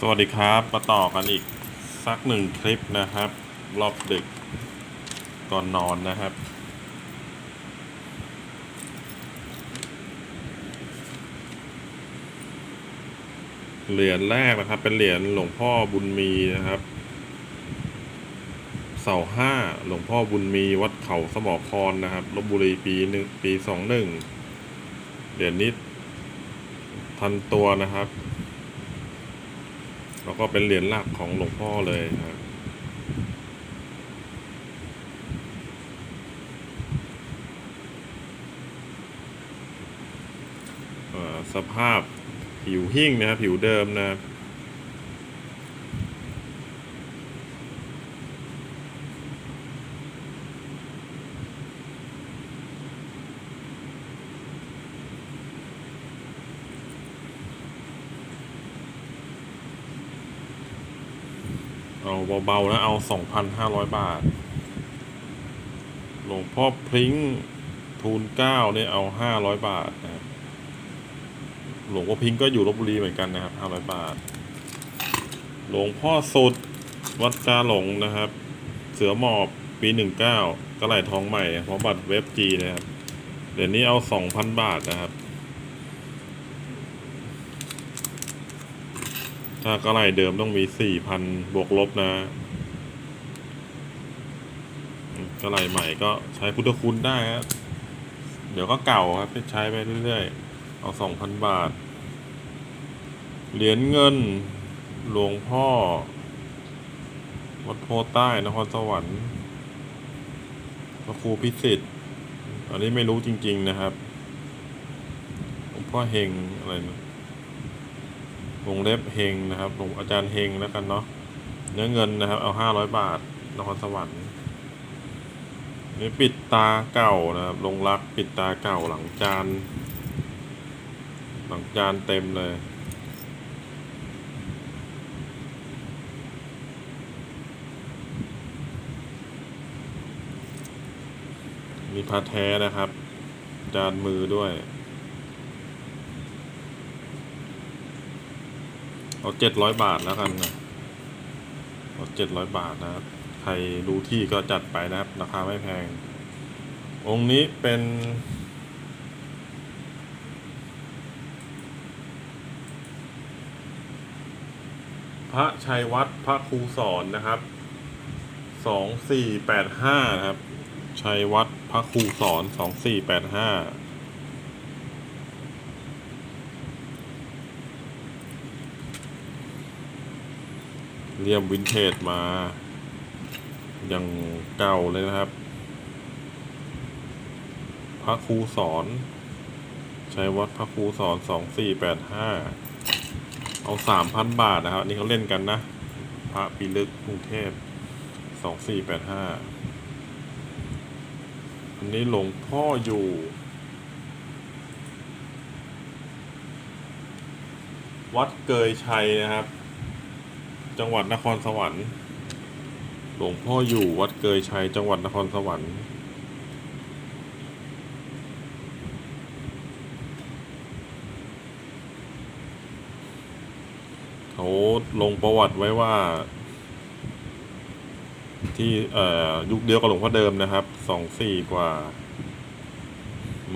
สวัสดีครับ มาต่อกันอีกสักหนึ่งคลิปนะครับ รอบดึกก่อนนอนนะครับ เหรียญแรกนะครับ เป็นเหรียญหลวงพ่อบุญมีนะครับ เสาห้าหลวงพ่อบุญมีวัดเขาสมอครนะครับลบบุรีปีหนึ่งปีสองหนึ่งเหรียญนี้พันตัวนะครับ แล้วก็เป็นเหรียญหลักของหลวงพ่อเลยครับสภาพผิวหิ้งนะครับผิวเดิมนะครับ เอาเบาๆนะเอาสองพันห้าร้อยบาท หลวงพ่อพริ้งทูลเก้าเนี่ยเอาห้าร้อยบาทนะครับหลวงพ่อพริ้งก็อยู่ลบบุรีเหมือนกันนะครับห้าร้อยบาท หลวงพ่อสุดวัดกาหลงนะครับ เสือหมอบปีหนึ่งเก้ากระไหลทองใหม่พร้อมบัตรเว็บจีนะครับ เดี๋ยวนี้เอาสองพันบาทนะครับ ถ้ากระไรเดิมต้องมีสี่พันบวกลบนะกระไรใหม่ก็ใช้พุทธคุณได้ครับเดี๋ยวก็เก่าครับใช้ไปเรื่อยๆ เอาสองพันบาท เหรียญเงินหลวงพ่อ วัดโพใต้นครสวรรค์พระครูพิสิทธิ์อันนี้ไม่รู้จริง ๆนะครับหลวงพ่อเฮงอะไรนะ วงเล็บเฮงนะครับหลวงอาจารย์เฮงแล้วกันเนาะเนื้อเงินนะครับ เอาห้าร้อยบาทนครสวรรค์นี่ปิดตาเก่านะครับลงรักปิดตาเก่าหลังจาน หลังจานเต็มเลยมีพาแท้นะครับ จานมือด้วย เอาเจ็ดร้อยบาทแล้วกันนะเอาเจ็ดร้อยบาทนะครับ ใครรู้ที่ก็จัดไปนะครับ ราคาไม่แพง องค์นี้เป็น พระชัยวัดพระครูสอนนะครับสองสี่แปดห้านะครับ ชัยวัดพระครูสอนสองสี่แปดห้า เรียมวินเทจมาอย่างเก่าเลยนะครับ พระครูสอน ใช้วัดพระครูสอนสองสี่แปดห้าเอาสามพันบาทนะครับนนี้เขาเล่นกันนะ พระปีลึกกรุงเทพสองสี่แปดห้าอันนี้หลวงพ่ออยู่วัดเกยชัยนะครับ จังหวัดนครสวรรค์ หลวงพ่ออยู่วัดเกยชัย จังหวัดนครสวรรค์ เขาลงประวัติไว้ว่า ที่เอ่อยุคเดียวกับหลวงพ่อเดิมนะครับ สองสี่กว่า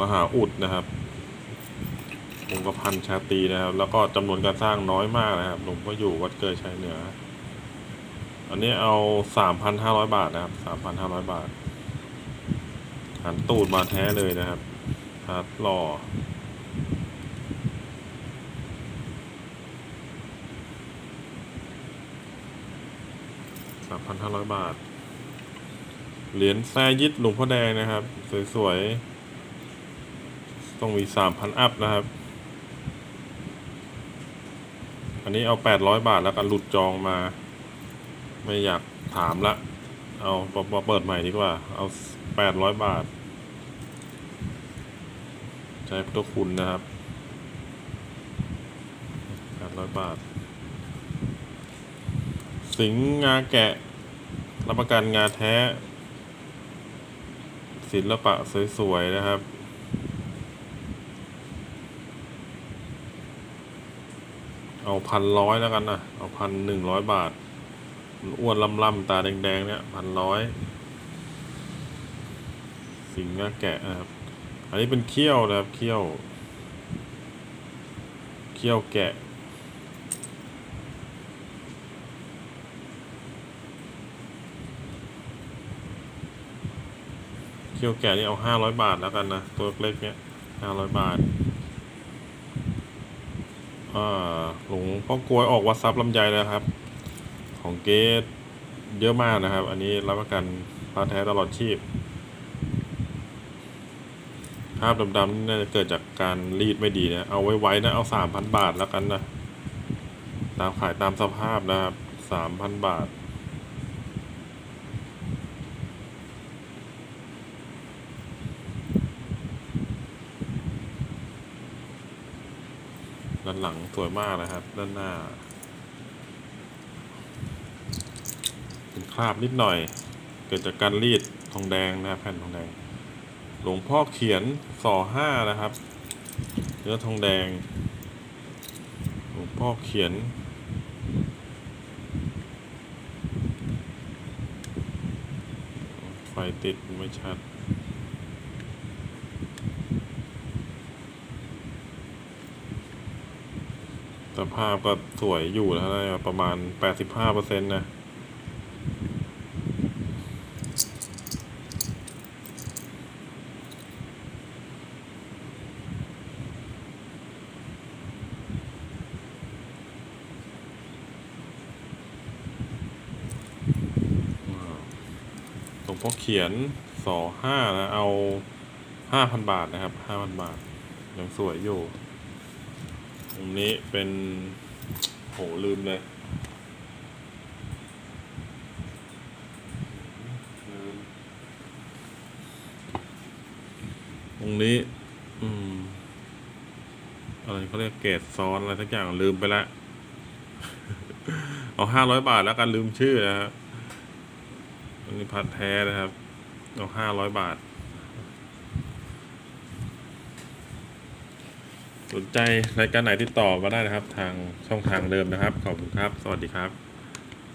มหาอุดนะครับ งค์กรพันชาตีนะครับ แล้วก็จำนวนการสร้างน้อยมากนะครับ หลวงพ่ออยู่วัดเกยชัยเหนือ อันนี้เอาสามพันห้าร้อยบาทนะครับสามพันห้าร้อยบาทหันตูดมาแท้เลยนะครับฮัดหล่อสามพันห้าร้อยบาท เหรียญแซยิดหลวงพ่อแดงนะครับ สวยๆ ต้องมีสามพันอัพนะครับ อันนี้เอาแปดร้อยบาทแล้วกันหลุดจองมา ไม่อยากถามละ เอามาเปิดใหม่ดีกว่า เอาแปดร้อยบาท ใช้พุทธคุณนะครับแปดร้อยบาท สิงงาแกะ รับประกันงาแท้ ศิลปะสวยๆนะครับ เอาพันร้อยแล้วกันนะเอาพันหนึ่งร้อยบาทมันอ้วนล่ำๆตาแดงๆเนี่ยพันร้อยสิงหน้าแกะนะครับ อันนี้เป็นเขี้ยวนะครับเขี้ยว เขี้ยวแกะเขี้ยวแกะนี่เอาห้าร้อยบาทแล้วกันนะตัวเล็กเนี้ยห้าร้อยบาท อ่าหลวงพ่อกลวยออกวัดซับลำไยนะครับ ของเกตเยอะมากนะครับ อันนี้รับประกันพระแท้ตลอดชีพภาพดำๆนี่น่าจะเกิดจากการรีดไม่ดีนะ เอาไว้ไว้นะ เอาสามพันบาทแล้วกันนะ ตามขายตามสภาพนะครับสามพันบาท ด้านหลังสวยมากนะครับ ด้านหน้า เป็นคราบนิดหน่อย เกิดจากการรีดทองแดงนะแผ่นทองแดง หลวงพ่อเขียนสอห้านะครับเนื้อทองแดง หลวงพ่อเขียนไฟติดไม่ชัด สภาพก็สวยอยู่นะได้ประมาณ 85%นะหลวงพ่อเขียนสอห้านะ เอาห้าพันบาทนะครับห้าพันบาท ยังสวยอยู่ ตรงนี้เป็น โหลืมเลยตรงนี้ อืม อะไรเขาเรียกเกรดซ้อนอะไรสักอย่างลืมไปละเอาห้าร้อยบาทแล้วกันลืมชื่อนะครับอันนี้พัดแท้นะครับ เอาห้าร้อยบาท สนใจรายการไหนติดต่อมาได้นะครับ ทางช่องทางเดิมนะครับ ขอบคุณครับ สวัสดีครับ